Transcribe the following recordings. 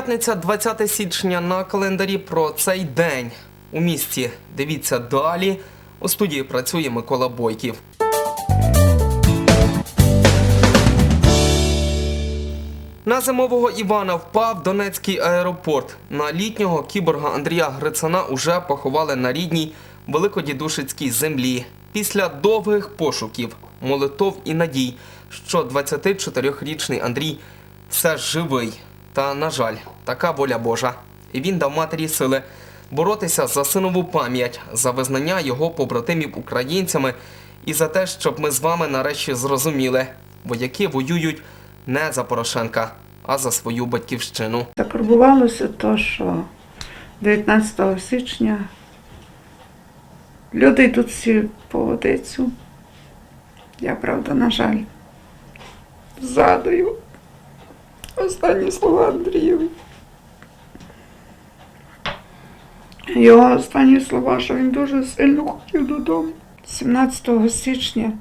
П'ятниця, 20 січня на календарі про цей день у місті. Дивіться далі. У студії працює Микола Бойків. На зимового Івана впав Донецький аеропорт. На літнього кіборга Андрія Грицана уже поховали на рідній великодідушицькій землі. Після довгих пошуків, молитов і надій, що 24-річний Андрій все живий. Та, на жаль, така воля Божа. І він дав матері сили боротися за синову пам'ять, за визнання його побратимів українцями і за те, щоб ми з вами нарешті зрозуміли, вояки воюють не за Порошенка, а за свою батьківщину. Закарбувалося то, що 19 січня люди йдуть всі по водицю. Я, правда, на жаль, згадую останні слова Андрію. Його останні слова, що він дуже сильно хотів додому. 17 січня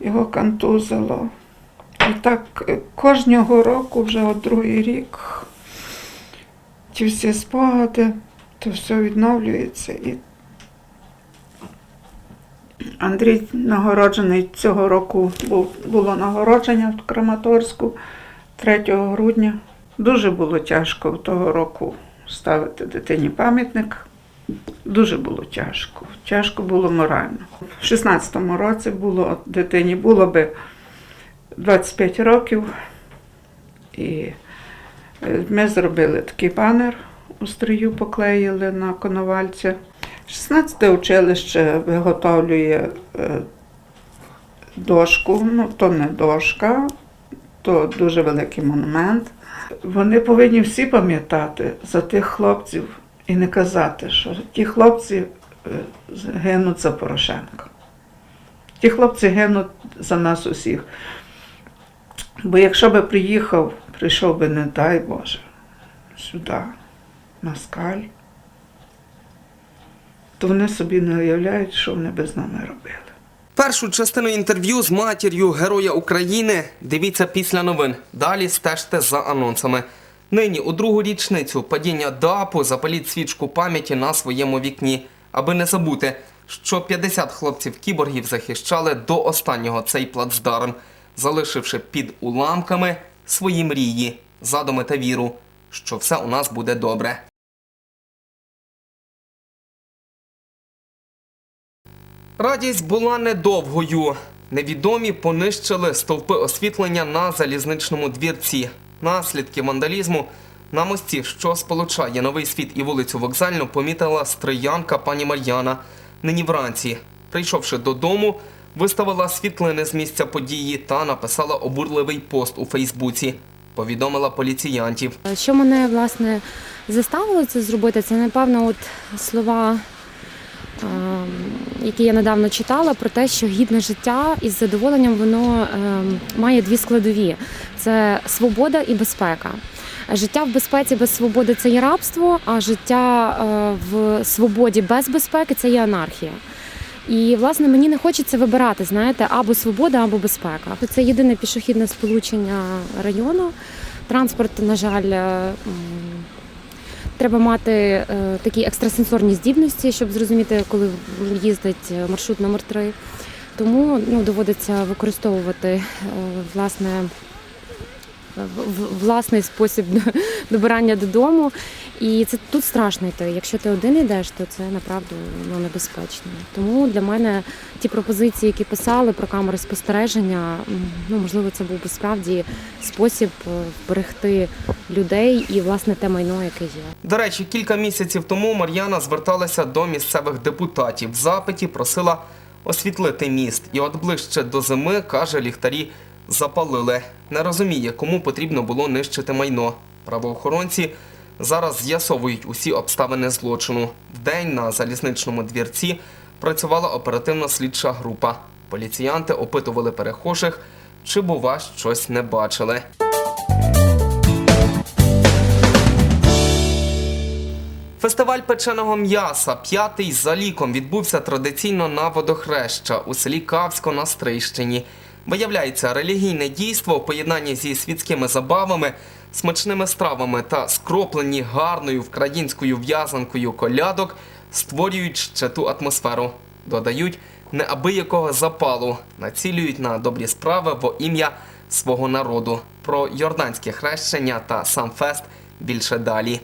його контузило. І так е, кожного року, вже от другий рік, ті всі спогади, то все відновлюється. І Андрій нагороджений цього року був, було нагородження в Краматорську 3 грудня. Дуже було тяжко того року ставити дитині пам'ятник. Дуже було тяжко. Тяжко було морально. В 16-му році було дитині було би 25 років. І е, ми зробили такий банер у стрію, поклеїли на коновальця. 16 училище виготовлює е, дошку, ну то не дошка, то дуже великий монумент. Вони повинні всі пам'ятати за тих хлопців і не казати, що ті хлопці е, гинуть за Порошенка. Ті хлопці гинуть за нас усіх. Бо якщо би приїхав, прийшов би, не дай Боже, сюди, москаль, то вони собі не уявляють, що вони би з нами робили. Першу частину інтерв'ю з матір'ю Героя України дивіться після новин. Далі стежте за анонсами. Нині у другу річницю падіння ДАПу запаліть свічку пам'яті на своєму вікні, аби не забути, що 50 хлопців-кіборгів захищали до останнього цей плацдарм, залишивши під уламками свої мрії, задуми та віру, що все у нас буде добре. Радість була недовгою. Невідомі понищили стовпи освітлення на залізничному двірці. Наслідки вандалізму на мості, що сполучає новий світ і вулицю Вокзальну, помітила стриянка пані Мар'яна. Нині вранці, прийшовши додому, виставила світлини з місця події та написала обурливий пост у Фейсбуці. Повідомила поліціянтів. Що мене власне заставило це зробити, це напевно от слова, ем, які я недавно читала, про те, що гідне життя із задоволенням воно ем, має дві складові: це свобода і безпека. Життя в безпеці без свободи це є рабство, а життя е, в свободі без безпеки це є анархія. І власне мені не хочеться вибирати, знаєте, або свобода, або безпека. Це єдине пішохідне сполучення району. Транспорт, на жаль, е, треба мати е, такі екстрасенсорні здібності, щоб зрозуміти, коли їздить маршрут номер 3 Тому ну, доводиться використовувати е, власне. Власний спосіб добирання додому, і це тут страшно йти. Якщо ти один йдеш, то це направду ну, небезпечно. Тому для мене ті пропозиції, які писали про камери спостереження, ну можливо, це був би справді спосіб е, вберегти людей і власне те майно, яке є. До речі, кілька місяців тому Мар'яна зверталася до місцевих депутатів. В запиті просила освітлити міст. І от ближче до зими, каже, ліхтарі запалили. Не розуміє, кому потрібно було нищити майно. Правоохоронці зараз з'ясовують усі обставини злочину. Вдень на залізничному двірці працювала оперативно слідча група. Поліціянти опитували перехожих, чи бува щось не бачили. Фестиваль печеного м'яса, п'ятий за ліком, відбувся традиційно на водохреща у селі Кавсько на Стрийщині. Виявляється, релігійне дійство у поєднанні зі світськими забавами смачними стравами та скроплені гарною українською в'язанкою колядок створюють ще ту атмосферу. Додають неабиякого запалу, націлюють на добрі справи во ім'я свого народу. Про йорданське хрещення та сам фест більше далі.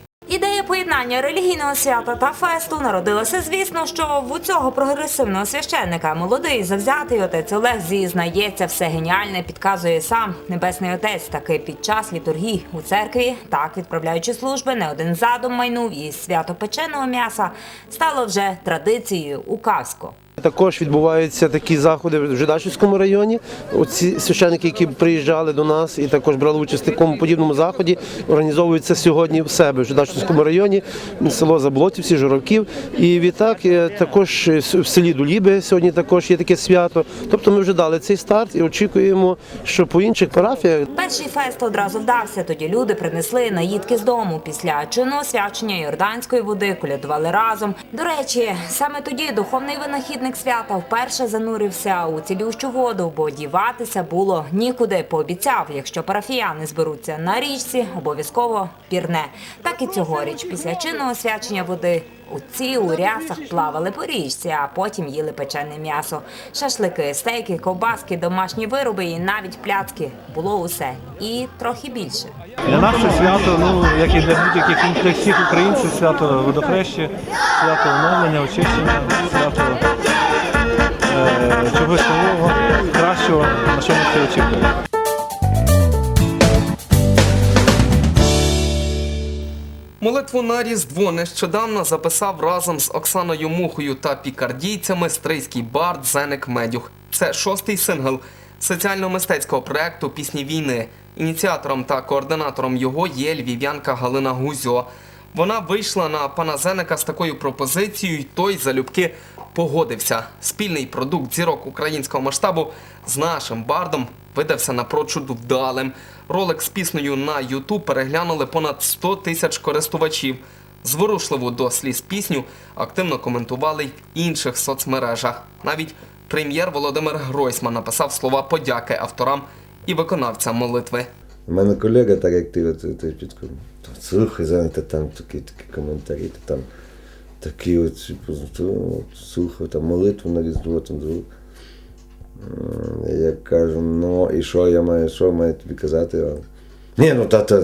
Поєднання релігійного свята та фесту народилося, звісно, що в цього прогресивного священника молодий завзятий отець Олег зізнається, все геніальне підказує сам небесний отець. Таки під час літургій у церкві, так відправляючи служби, не один задум майнув і свято печеного м'яса стало вже традицією у Кавську. Також відбуваються такі заходи в Жидачівському районі. Оці священники, які приїжджали до нас і також брали участь в такому подібному заході, організовуються сьогодні в себе в Жидачівському районі, село Заблотівці, Журавків. І відтак е, також в селі Дуліби сьогодні також є таке свято. Тобто ми вже дали цей старт і очікуємо, що по інших парафіях Перший фест одразу вдався. Тоді люди принесли наїдки з дому. Після чинного свячення йорданської води колядували разом. До речі, саме тоді духовний винахідник свята вперше занурився у цілющу воду, бо діватися було нікуди. Пообіцяв, якщо парафіяни зберуться на річці, обов'язково пірне. Так і цьогоріч, після чинного свячення води. Отці у рясах плавали по річці, а потім їли печене м'ясо. Шашлики, стейки, ковбаски, домашні вироби і навіть пляцки. Було усе. І трохи більше. Для нас це свято, ну як і для будь-яких для всіх українців, свято водохреща, свято оновлення, очищення, свято чогось нового, кращого, на що ми це очікуємо. Молитву на Різдво нещодавно записав разом з Оксаною Мухою та пікардійцями стрийський бард Зеник Медюх. Це шостий сингл соціально-мистецького проекту Пісні війни. Ініціатором та координатором його є львів'янка Галина Гузьо. Вона вийшла на пана Зеника з такою пропозицією, й той залюбки погодився. Спільний продукт зірок українського масштабу з нашим бардом видався напрочуд вдалим. Ролик з піснею на Ютуб переглянули понад 100 тисяч користувачів. Зворушливу до сліз пісню активно коментували в інших соцмережах. Навіть прем'єр Володимир Гройсман написав слова подяки авторам і виконавцям молитви. У мене колега, так як ти, ти чітко, слухай, знаєте, там такі, такі коментарі, та там такі от, типу, слухав, там молитву на різдво, там звук. Я кажу, ну і що я маю, що маю тобі казати? Ні, ну та та.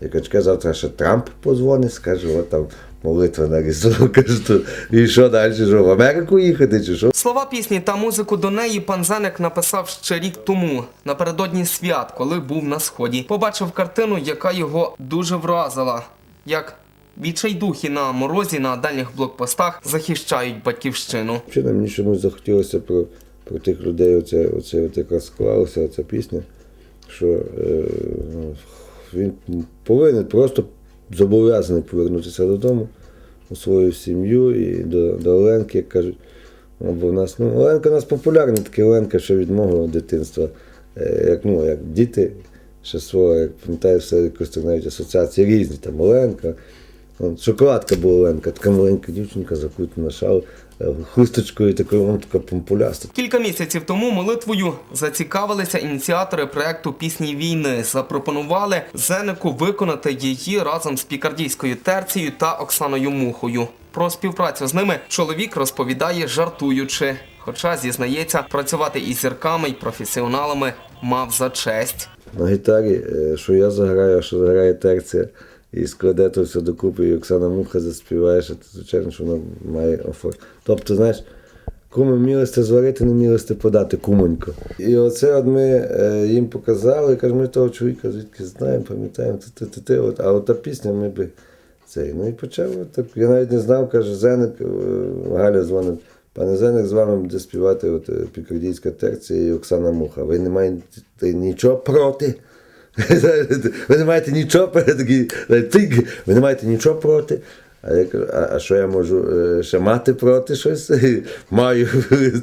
Я кажу, завтра ще Трамп позвонить, скаже, от там молитва на різдво. Кажу, і що далі? Що, в Америку їхати чи що? Слова пісні та музику до неї пан Зенек написав ще рік тому, напередодні свят, коли був на сході. Побачив картину, яка його дуже вразила. Як відчайдухи на морозі на дальніх блокпостах захищають батьківщину. Вчора мені чомусь захотілося про, про тих людей, оце, оце от якраз склалася оця пісня, що е, ну, він повинен просто зобов'язаний повернутися додому у свою сім'ю і до, до Оленки, як кажуть. Ну, Бо в нас, ну, Оленка у нас популярна, така Оленка, що від мого дитинства. Е, як, ну, як діти ще свого, як пам'ятаю, все якось так навіть асоціації різні, там Оленка. От, шоколадка була Оленка, така маленька дівчинка, закутана шал, е, хусточкою такою, вона така помпуляста. Кілька місяців тому молитвою зацікавилися ініціатори проекту пісні війни. Запропонували Зенику виконати її разом з пікардійською терцією та Оксаною Мухою. Про співпрацю з ними чоловік розповідає жартуючи. Хоча зізнається, працювати із зірками й професіоналами мав за честь. на гітарі, е, що я заграю, а що заграє терція, і складе то все докупи, і Оксана Муха заспіває, що звичайно, що вона має офер. Тобто, знаєш, куми мілости зварити, не мілости подати, кумонько. І оце от ми е, їм показали, кажемо, ми того чоловіка звідки знаємо, пам'ятаємо, ти, ти, ти, от, а от та пісня ми би цей. Ну і почав так. Я навіть не знав, каже, Зеник, е, Галя дзвонить. Пане Зеник, з вами буде співати от, е, пікардійська терція і Оксана Муха. Ви не маєте нічого проти. Ви не маєте нічого проти. Ви не маєте нічого проти. А я кажу, а, а що я можу е, ще мати проти щось? Маю.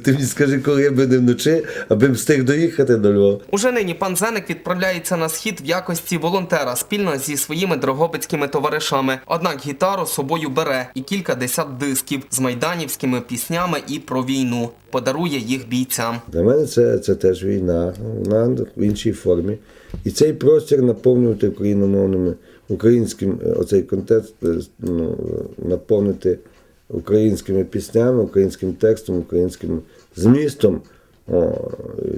Ти мені скажи, коли я би вночі, аби встиг доїхати до Львова. Уже нині пан Зеник відправляється на схід в якості волонтера спільно зі своїми дрогобицькими товаришами. Однак гітару собою бере і кілька десят дисків з майданівськими піснями і про війну. Подарує їх бійцям. Для мене це, це теж війна, вона в іншій формі. І цей простір наповнювати україномовними, українським е, оцей контекст е, ну, наповнити українськими піснями, українським текстом, українським змістом. О,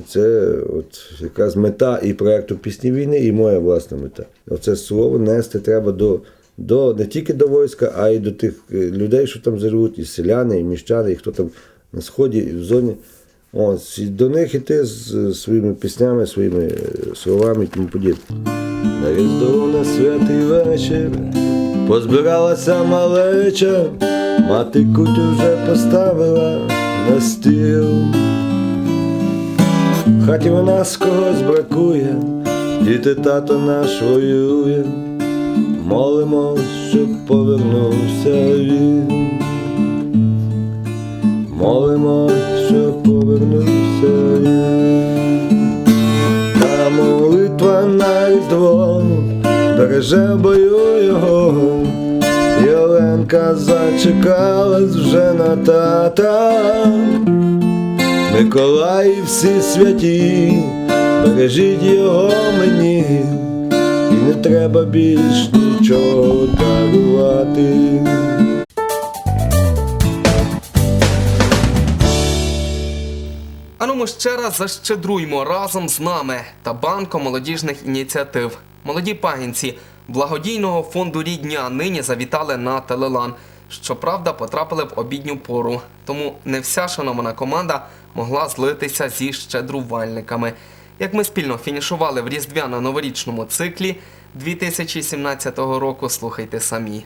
це от якраз мета і проєкту Пісні війни, і моя власна мета. Оце слово нести треба до, до не тільки до війська, а й до тих е, людей, що там живуть, і селяни, і міщани, і хто там на сході, і в зоні. Ось, і до них іти з своїми піснями, своїми е, словами і тому подібне. На різдво на святий вечір позбиралася малеча, мати кутю вже поставила на стіл. Хаті в нас когось бракує, діти тато наш воює, молимо, щоб повернувся він. Молимо, щоб повернувся він. Та молитва на різдво береже бою його. І зачекалась вже на тата. Миколай всі святі, бережіть його мені, і не треба більш нічого дарувати. Ми ще раз защедруймо разом з нами та банком молодіжних ініціатив. Молоді пагінці благодійного фонду рідня нині завітали на телелан. Щоправда, потрапили в обідню пору, тому не вся шанована команда могла злитися зі щедрувальниками. Як ми спільно фінішували в різдвяно-новорічному циклі 2017 року, слухайте самі.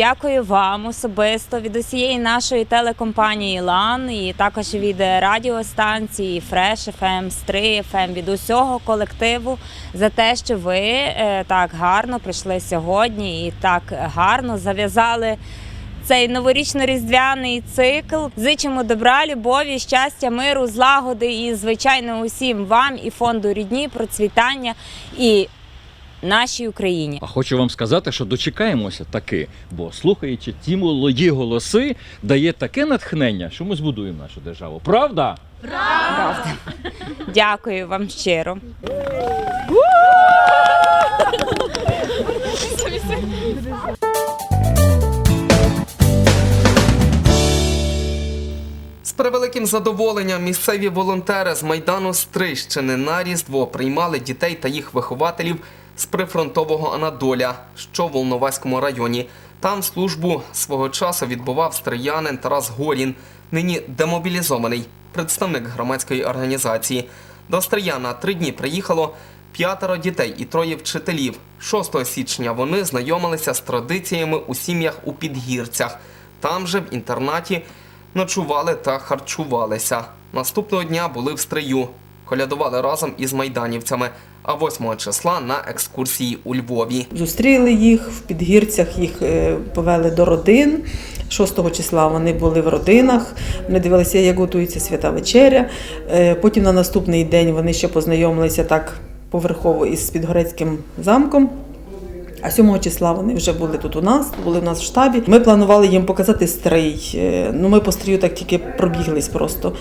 Дякую вам особисто від усієї нашої телекомпанії Лан і також від радіостанції Fresh FM, Стри FM, від усього колективу за те, що ви е, так гарно прийшли сьогодні і так гарно зав'язали. Цей новорічно-різдвяний цикл зичимо добра, любові, щастя, миру, злагоди і звичайно усім вам і фонду рідні, процвітання і нашій Україні. А хочу вам сказати, що дочекаємося таки, бо слухаючи ті молоді голоси, дає таке натхнення, що ми збудуємо нашу державу. Правда? Правда. Дякую вам щиро. З превеликим задоволенням місцеві волонтери з Майдану Стрищини на Різдво приймали дітей та їх вихователів з прифронтового Анадоля, що в Волноваському районі. Там службу свого часу відбував стріянин Тарас Горін, нині демобілізований представник громадської організації. До Стрияна три дні приїхало п'ятеро дітей і троє вчителів. 6 січня вони знайомилися з традиціями у сім'ях у підгірцях. Там же в інтернаті ночували та харчувалися. Наступного дня були в стрию, колядували разом із майданівцями, а 8 числа на екскурсії у Львові. Зустріли їх в підгірцях, їх е, повели до родин. 6 числа вони були в родинах, вони дивилися, як готується свята вечеря. Е, Потім на наступний день вони ще познайомилися так поверхово із Підгорецьким замком. А 7 числа вони вже були тут у нас, були в нас в штабі. Ми планували їм показати стрий. Е, Ну, ми по стрію так тільки пробіглись просто.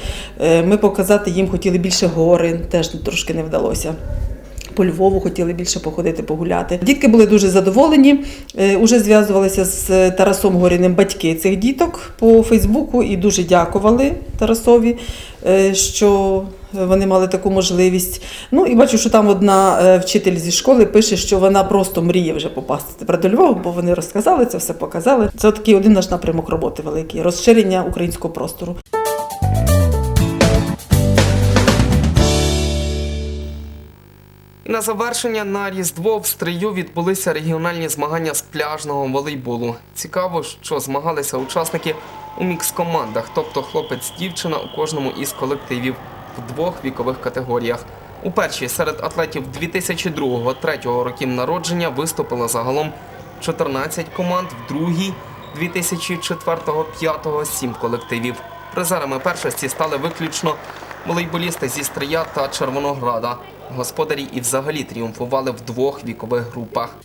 Ми показати їм хотіли більше гори, теж трошки не вдалося. По Львову хотіли більше походити, погуляти. Дітки були дуже задоволені. Е, Уже зв'язувалися з Тарасом Горіним батьки цих діток по Фейсбуку і дуже дякували Тарасові, е, що вони мали таку можливість. Ну і бачу, що там одна е, вчитель зі школи пише, що вона просто мріє вже попасти тепер до Львова, бо вони розказали це, все показали. Це такий один наш напрямок роботи великий розширення українського простору. На завершення на Різдво в Стрию відбулися регіональні змагання з пляжного волейболу. Цікаво, що змагалися учасники у мікс-командах, тобто хлопець-дівчина у кожному із колективів в двох вікових категоріях. У першій серед атлетів 2002-2003 років народження виступило загалом 14 команд, в другій 2004-2005 – 7 колективів. Призерами першості стали виключно волейболісти зі Стрия та Червонограда. Господарі і взагалі тріумфували в двох вікових групах.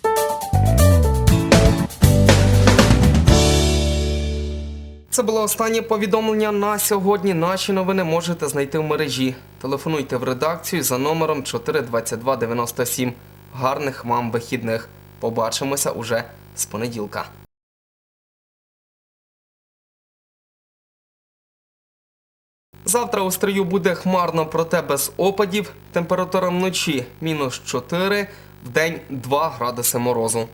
Це було останнє повідомлення на сьогодні. Наші новини можете знайти в мережі. Телефонуйте в редакцію за номером 42297. Гарних вам вихідних. Побачимося уже з понеділка. Завтра у стрию буде хмарно, проте без опадів. Температура вночі мінус 4, в день 2 градуси морозу.